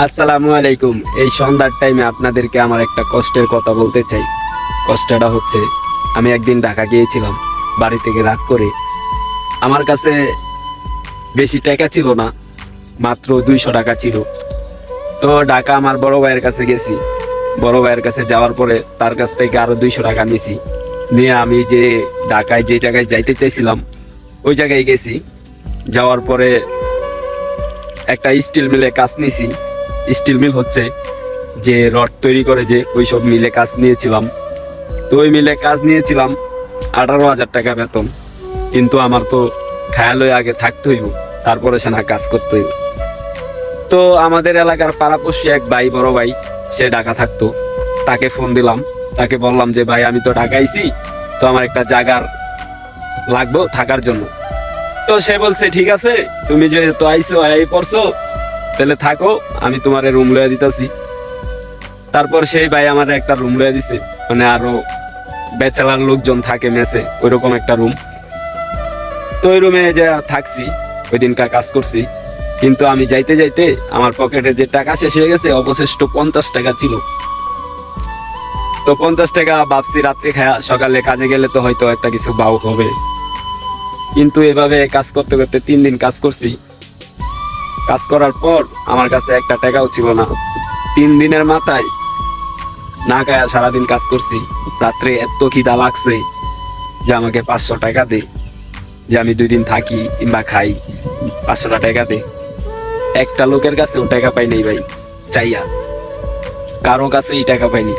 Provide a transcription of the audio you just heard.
আসসালামু আলাইকুম। এই সন্ধ্যার টাইমে আপনাদেরকে আমার একটা কষ্টের কথা বলতে চাই। কষ্টটা হচ্ছে, আমি একদিন ঢাকা গিয়েছিলাম, বাড়ি থেকে রাগ করে। আমার কাছে বেশি টাকা ছিল না, মাত্র দুইশো টাকা ছিল। তো ঢাকা আমার বড় ভাইয়ের কাছে গেছি। বড় ভাইয়ের কাছে যাওয়ার পরে তার কাছ থেকে আরও দুইশো টাকা নিছি। নিয়ে আমি যে ঢাকায় যে জায়গায় যাইতে চাইছিলাম, ওই জায়গায় গেছি। যাওয়ার পরে একটা স্টিল মিলে কাজ নিয়েছি স্টিল মিল হচ্ছে যে রড তৈরি করে যে ওই সব মিলে কাজ নিয়েছিলাম। তো ওই মিলে কাজ নিয়েছিলাম আঠারো হাজার টাকা বেতন। কিন্তু আমার তো খায়াল হয়ে আগে থাকতে হইব তারপরে সে না কাজ করতে হইব তো আমাদের এলাকার পাড়াপড়শি এক ভাই, বড় ভাই, সে ঢাকা থাকতো। তাকে ফোন দিলাম, তাকে বললাম যে, ভাই, আমি তো ঢাকাইছি তো আমার একটা জায়গার লাগবো থাকার জন্য। তো সে বলছে, ঠিক আছে, তুমি যেহেতু আইসো এই পড়ছো তাহলে থাকো, আমি তোমার রুম লয়ে দিতেছি। তারপর সেই ভাই আমার একটা রুম লয়ে দিছে। মানে আরও ব্যাচেলার লোকজন থাকে মেসে, ওইরকম একটা রুম তো ওই রুমে যে থাকছি ওই দিনকার কাজ করছি। কিন্তু আমি যাইতে যাইতে আমার পকেটে যে টাকা শেষ হয়ে গেছে, অবশিষ্ট পঞ্চাশ টাকা ছিল। তো পঞ্চাশ টাকা ভাবছি রাত্রে খায়া, সকালে কাজে গেলে তো হয়তো একটা কিছু বাউ হবে। কিন্তু এভাবে কাজ করতে করতে তিন দিন কাজ করছি। কাজ করার পর আমার কাছে একটা টাকাও ছিল না। তিন দিনের মাথায় না খায়া সারাদিন কাজ করছি। রাত্রে এত খিদা লাগছে যে আমাকে পাঁচশো টাকা দে। যে আমি দুই দিন থাকি কিংবা খাই পাঁচশো টাকা দে। একটা লোকের কাছেও টাকা পাই নাই ভাই, চাইয়া। কারও কাছে এই টাকা পাইনি।